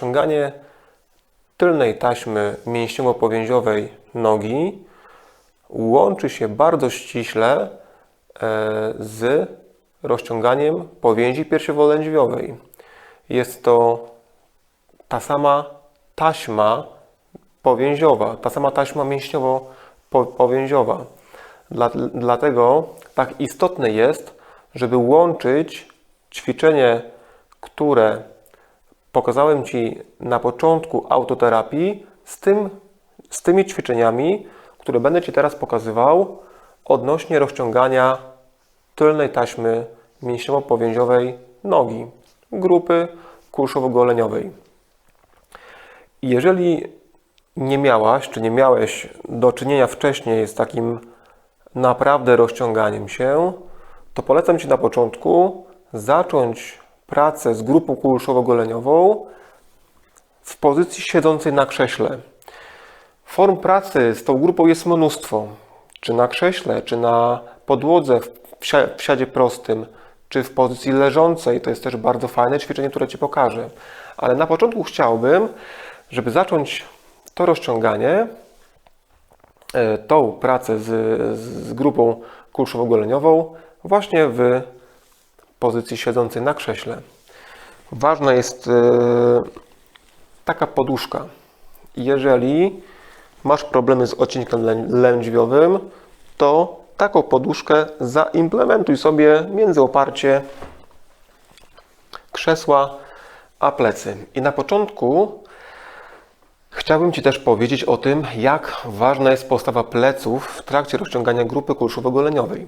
rozciąganie tylnej taśmy mięśniowo-powięziowej nogi łączy się bardzo ściśle e, z rozciąganiem powięzi piersiowolędźwiowej. Jest to ta sama taśma powięziowa, ta sama taśma mięśniowo-powięziowa. Dla, dlatego tak istotne jest, żeby łączyć ćwiczenie, które pokazałem Ci na początku autoterapii, z, tym, z tymi ćwiczeniami, które będę Ci teraz pokazywał odnośnie rozciągania tylnej taśmy mięśniowo-powięziowej nogi, grupy kulszowo-goleniowej. Jeżeli nie miałaś, czy nie miałeś do czynienia wcześniej z takim naprawdę rozciąganiem się, to polecam Ci na początku zacząć pracę z grupą kulszowo-goleniową w pozycji siedzącej na krześle. Form pracy z tą grupą jest mnóstwo. Czy na krześle, czy na podłodze w siadzie prostym, czy w pozycji leżącej. To jest też bardzo fajne ćwiczenie, które Ci pokażę. Ale na początku chciałbym, żeby zacząć to rozciąganie, e, tą pracę z, z grupą kulszowo-goleniową właśnie w pozycji siedzącej na krześle. Ważna jest e, taka poduszka. Jeżeli masz problemy z odcinkiem lędźwiowym, to taką poduszkę zaimplementuj sobie między oparcie krzesła a plecy. I na początku chciałbym Ci też powiedzieć o tym, jak ważna jest postawa pleców w trakcie rozciągania grupy kulszowo-goleniowej.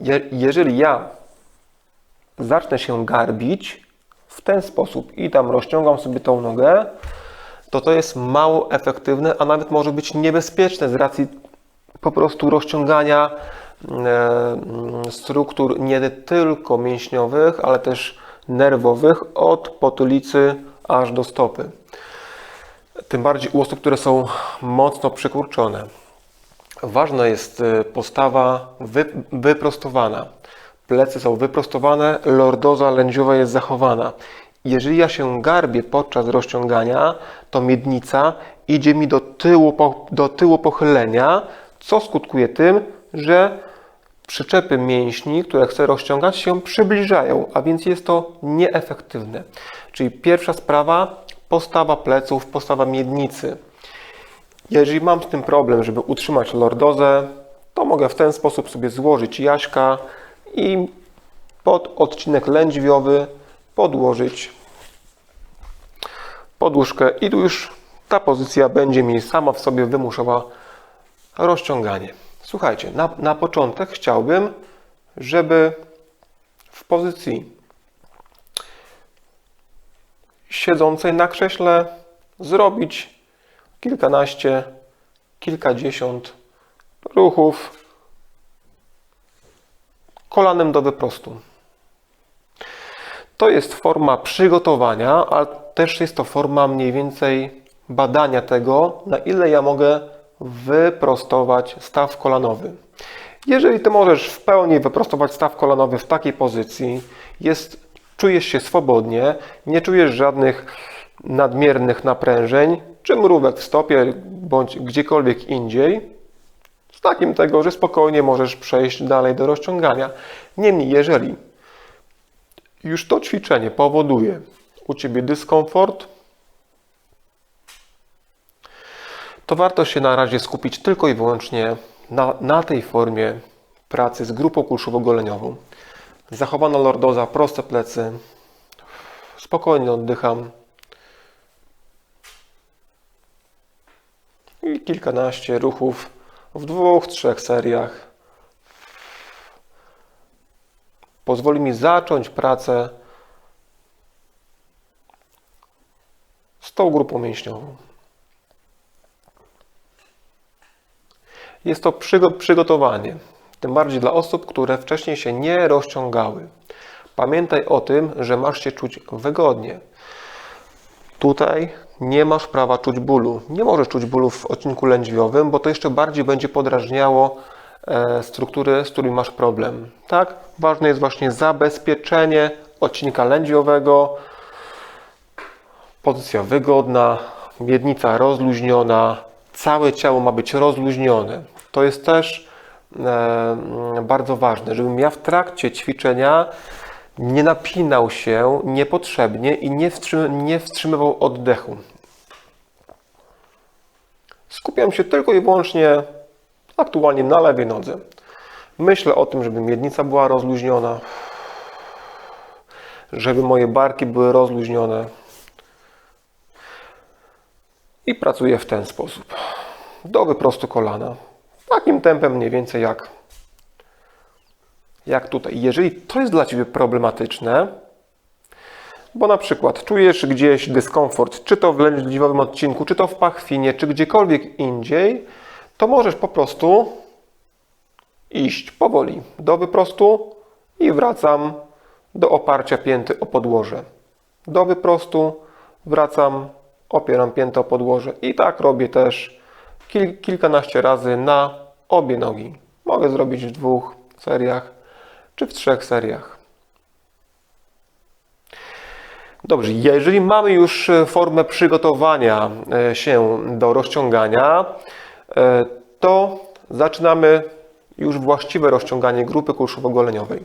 Je jeżeli ja zacznę się garbić w ten sposób i tam rozciągam sobie tą nogę, to to jest mało efektywne, a nawet może być niebezpieczne z racji po prostu rozciągania e, struktur nie tylko mięśniowych, ale też nerwowych od potylicy aż do stopy. Tym bardziej u osób, które są mocno przykurczone. Ważna jest e, postawa wyprostowana. Plecy są wyprostowane, lordoza lędziowa jest zachowana. Jeżeli ja się garbię podczas rozciągania, to miednica idzie mi do tyłu, do tyłu pochylenia, co skutkuje tym, że przyczepy mięśni, które chcę rozciągać, się przybliżają, a więc jest to nieefektywne. Czyli pierwsza sprawa, postawa pleców, postawa miednicy. Jeżeli mam z tym problem, żeby utrzymać lordozę, to mogę w ten sposób sobie złożyć jaśka i pod odcinek lędźwiowy podłożyć poduszkę i tu już ta pozycja będzie mi sama w sobie wymuszała rozciąganie. Słuchajcie, na, na początek chciałbym, żeby w pozycji siedzącej na krześle zrobić kilkanaście, kilkadziesiąt ruchów kolanem do wyprostu. To jest forma przygotowania, ale też jest to forma mniej więcej badania tego, na ile ja mogę wyprostować staw kolanowy. Jeżeli ty możesz w pełni wyprostować staw kolanowy w takiej pozycji, jest, czujesz się swobodnie, nie czujesz żadnych nadmiernych naprężeń, czy mrówek w stopie, bądź gdziekolwiek indziej, takim tego, że spokojnie możesz przejść dalej do rozciągania. Niemniej, jeżeli już to ćwiczenie powoduje u Ciebie dyskomfort, to warto się na razie skupić tylko i wyłącznie na, na tej formie pracy z grupą kulszowo-goleniową. Zachowana lordoza, proste plecy, spokojnie oddycham. I kilkanaście ruchów w dwóch, trzech seriach. Pozwoli mi zacząć pracę z tą grupą mięśniową. Jest to przygotowanie, tym bardziej dla osób, które wcześniej się nie rozciągały. Pamiętaj o tym, że masz się czuć wygodnie. Tutaj nie masz prawa czuć bólu. Nie możesz czuć bólu w odcinku lędźwiowym, bo to jeszcze bardziej będzie podrażniało e, struktury, z którymi masz problem. Tak? Ważne jest właśnie zabezpieczenie odcinka lędźwiowego Pozycja wygodna, miednica rozluźniona, całe ciało ma być rozluźnione. To jest też e, bardzo ważne, żebym ja w trakcie ćwiczenia nie napinał się niepotrzebnie i nie, wstrzym- nie wstrzymywał oddechu. Skupiam się tylko i wyłącznie aktualnie na lewej nodze. Myślę o tym, żeby miednica była rozluźniona, żeby moje barki były rozluźnione. I pracuję w ten sposób. Do wyprostu kolana. Takim tempem mniej więcej jak, jak tutaj. Jeżeli to jest dla Ciebie problematyczne, bo na przykład czujesz gdzieś dyskomfort, czy to w lędźwiowym odcinku, czy to w pachwinie, czy gdziekolwiek indziej, to możesz po prostu iść powoli do wyprostu i wracam do oparcia pięty o podłoże. Do wyprostu wracam, opieram piętę o podłoże i tak robię też kil, kilkanaście razy na obie nogi. Mogę zrobić w dwóch seriach czy w trzech seriach. Dobrze, jeżeli mamy już e, formę przygotowania e, się do rozciągania, e, to zaczynamy już właściwe rozciąganie grupy kulszowo-goleniowej.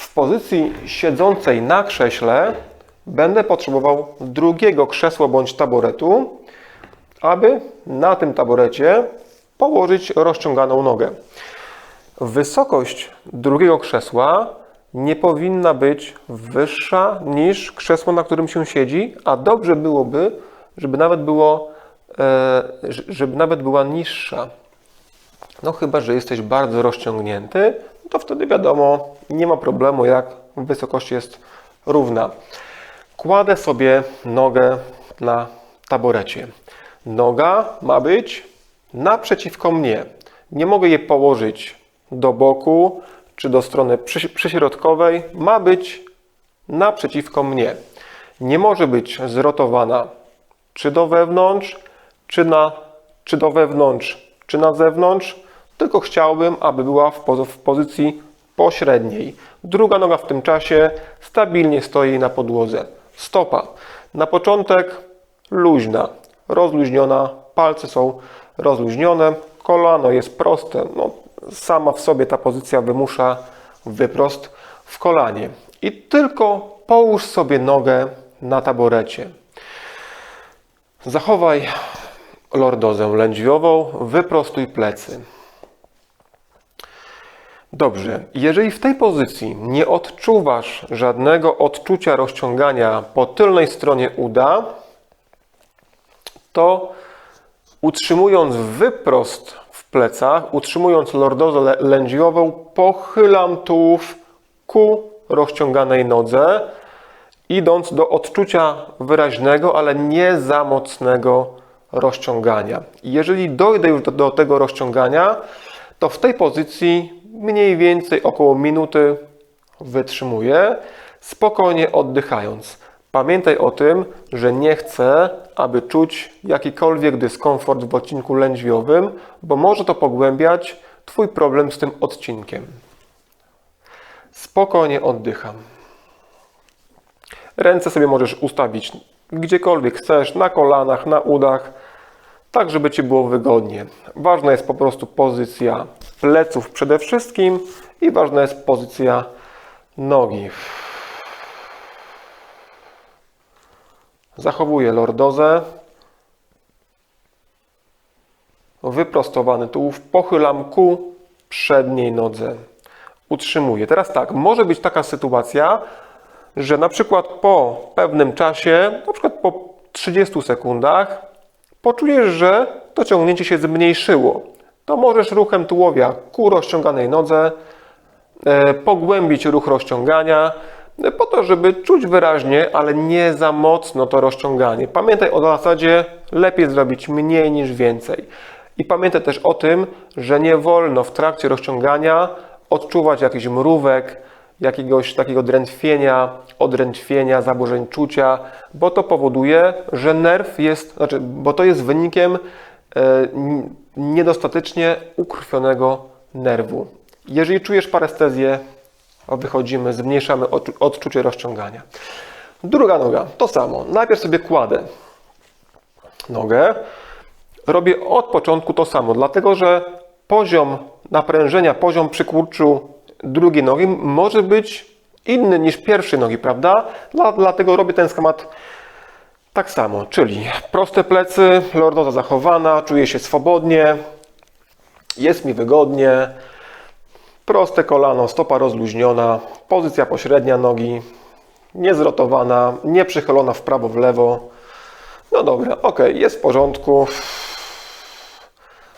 W pozycji siedzącej na krześle będę potrzebował drugiego krzesła bądź taboretu, aby na tym taborecie położyć rozciąganą nogę. Wysokość drugiego krzesła nie powinna być wyższa niż krzesło, na którym się siedzi, a dobrze byłoby, żeby nawet było, e, żeby nawet była niższa. No chyba, że jesteś bardzo rozciągnięty, to wtedy wiadomo, nie ma problemu, jak wysokość jest równa. Kładę sobie nogę na taborecie. Noga ma być naprzeciwko mnie. Nie mogę jej położyć do boku czy do strony przy- przyśrodkowej. Ma być naprzeciwko mnie. Nie może być zrotowana czy do wewnątrz, czy, na, czy do wewnątrz, czy na zewnątrz, tylko chciałbym, aby była w, poz- w pozycji pośredniej. Druga noga w tym czasie stabilnie stoi na podłodze. Stopa. Na początek luźna, rozluźniona, palce są rozluźnione, kolano jest proste. No, sama w sobie ta pozycja wymusza wyprost w kolanie. I tylko połóż sobie nogę na taborecie. Zachowaj lordozę lędźwiową, wyprostuj plecy. Dobrze, jeżeli w tej pozycji nie odczuwasz żadnego odczucia rozciągania po tylnej stronie uda, to utrzymując wyprost plecach, utrzymując lordozę lę- lędźwiową, pochylam tułów ku rozciąganej nodze, idąc do odczucia wyraźnego, ale nie za mocnego rozciągania. Jeżeli dojdę już do, do tego rozciągania, to w tej pozycji mniej więcej około minuty wytrzymuję, spokojnie oddychając. Pamiętaj o tym, że nie chcę, aby czuć jakikolwiek dyskomfort w odcinku lędźwiowym, bo może to pogłębiać Twój problem z tym odcinkiem. Spokojnie oddycham. Ręce sobie możesz ustawić gdziekolwiek chcesz, na kolanach, na udach, tak żeby Ci było wygodnie. Ważna jest po prostu pozycja pleców przede wszystkim i ważna jest pozycja nogi. Zachowuję lordozę. Wyprostowany tułów pochylam ku przedniej nodze. Utrzymuję. Teraz tak, może być taka sytuacja, że na przykład po pewnym czasie, na przykład po 30 sekundach, poczujesz, że to ciągnięcie się zmniejszyło. To możesz ruchem tułowia ku rozciąganej nodze e, pogłębić ruch rozciągania, po to, żeby czuć wyraźnie, ale nie za mocno to rozciąganie. Pamiętaj o zasadzie lepiej zrobić mniej niż więcej. I pamiętaj też o tym, że nie wolno w trakcie rozciągania odczuwać jakichś mrówek, jakiegoś takiego drętwienia, odrętwienia, zaburzeń czucia, bo to powoduje, że nerw jest, znaczy, bo to jest wynikiem e, niedostatecznie ukrwionego nerwu. Jeżeli czujesz parestezję, wychodzimy, zmniejszamy odczu- odczucie rozciągania. Druga noga, to samo. Najpierw sobie kładę nogę. Robię od początku to samo, dlatego że poziom naprężenia, poziom przykurczu drugiej nogi może być inny niż pierwszej nogi, prawda? Dla, dlatego robię ten schemat tak samo, czyli proste plecy, lordoza zachowana, czuję się swobodnie, jest mi wygodnie, proste kolano, stopa rozluźniona, pozycja pośrednia nogi, niezrotowana, nie przychylona w prawo, w lewo. No dobra, ok, jest w porządku.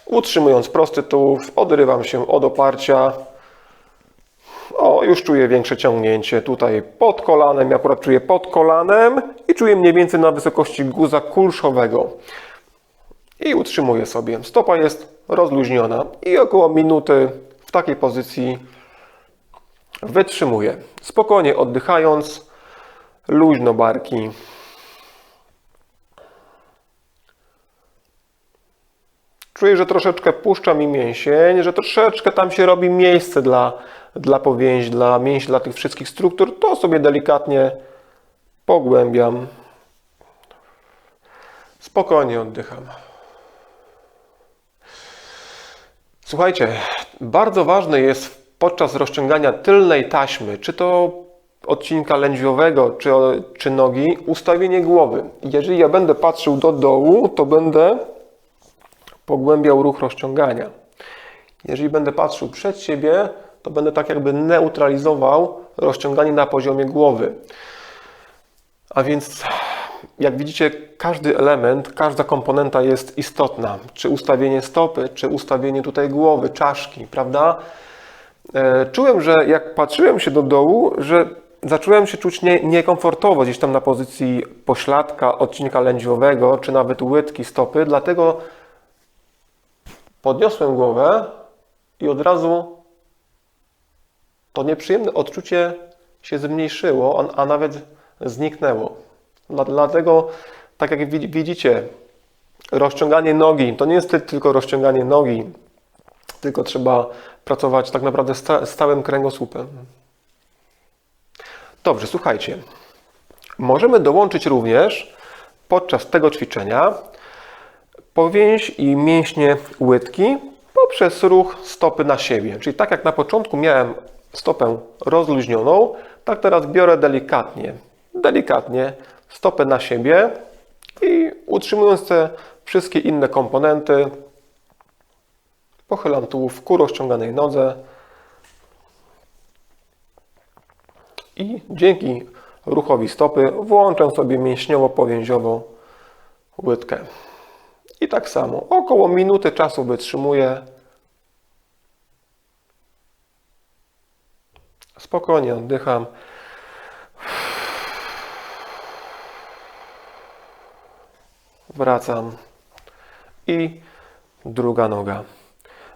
Utrzymując prosty tułów, odrywam się od oparcia. O, już czuję większe ciągnięcie tutaj pod kolanem. Ja akurat czuję pod kolanem i czuję mniej więcej na wysokości guza kulszowego. I utrzymuję sobie. Stopa jest rozluźniona i około minuty w takiej pozycji wytrzymuję. Spokojnie oddychając, luźno barki. Czuję, że troszeczkę puszcza mi mięsień, że troszeczkę tam się robi miejsce dla, dla powięzi, dla mięśni, dla tych wszystkich struktur. To sobie delikatnie pogłębiam. Spokojnie oddycham. Słuchajcie, bardzo ważne jest podczas rozciągania tylnej taśmy, czy to odcinka lędźwiowego, czy, czy nogi, ustawienie głowy. Jeżeli ja będę patrzył do dołu, to będę pogłębiał ruch rozciągania. Jeżeli będę patrzył przed siebie, to będę tak jakby neutralizował rozciąganie na poziomie głowy. A więc, jak widzicie, każdy element, każda komponenta jest istotna. Czy ustawienie stopy, czy ustawienie tutaj głowy, czaszki, prawda? E, Czułem, że jak patrzyłem się do dołu, że zacząłem się czuć nie, niekomfortowo gdzieś tam na pozycji pośladka, odcinka lędźwiowego, czy nawet łydki stopy, dlatego podniosłem głowę i od razu to nieprzyjemne odczucie się zmniejszyło, a, a nawet zniknęło. Dla- Dlatego, tak jak wi- widzicie, rozciąganie nogi to nie jest ty- tylko rozciąganie nogi, tylko trzeba pracować tak naprawdę sta- z całym kręgosłupem. Dobrze, słuchajcie. Możemy dołączyć również podczas tego ćwiczenia powięź i mięśnie łydki poprzez ruch stopy na siebie. Czyli tak jak na początku miałem stopę rozluźnioną, tak teraz biorę delikatnie, delikatnie stopę na siebie i utrzymując te wszystkie inne komponenty, pochylam tułów ku rozciąganej nodze i dzięki ruchowi stopy włączę sobie mięśniowo-powięziowo łydkę. I tak samo, około minuty czasu wytrzymuję. Spokojnie oddycham. Wracam. I druga noga.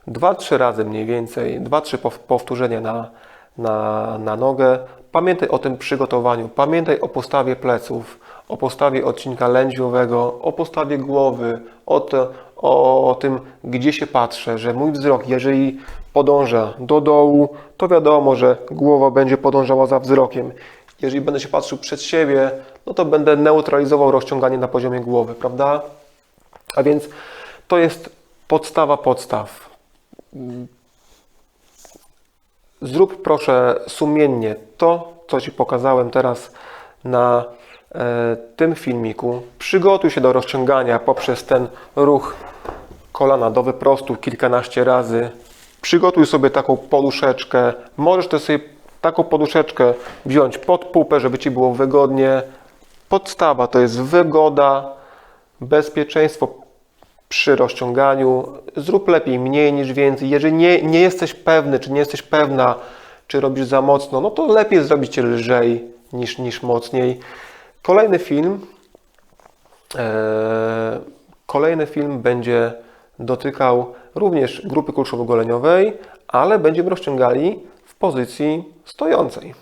Dwa, trzy razy mniej więcej, dwa, trzy pow- powtórzenia na, na, na nogę. Pamiętaj o tym przygotowaniu, pamiętaj o postawie pleców, o postawie odcinka lędźwiowego, o postawie głowy, o, o tym, gdzie się patrzę, że mój wzrok, jeżeli podąża do dołu, to wiadomo, że głowa będzie podążała za wzrokiem. Jeżeli będę się patrzył przed siebie, no to będę neutralizował rozciąganie na poziomie głowy, prawda? A więc to jest podstawa podstaw. Zrób proszę sumiennie to, co Ci pokazałem teraz na e, tym filmiku. Przygotuj się do rozciągania poprzez ten ruch kolana do wyprostu kilkanaście razy. Przygotuj sobie taką poduszeczkę. Możesz też sobie taką poduszeczkę wziąć pod pupę, żeby Ci było wygodnie. Podstawa to jest wygoda, bezpieczeństwo przy rozciąganiu. Zrób lepiej mniej niż więcej. Jeżeli nie, nie jesteś pewny, czy nie jesteś pewna, czy robisz za mocno, no to lepiej zrobić lżej niż, niż mocniej. Kolejny film. e, kolejny film będzie dotykał również grupy kulszowo-goleniowej, ale będziemy rozciągali pozycji stojącej.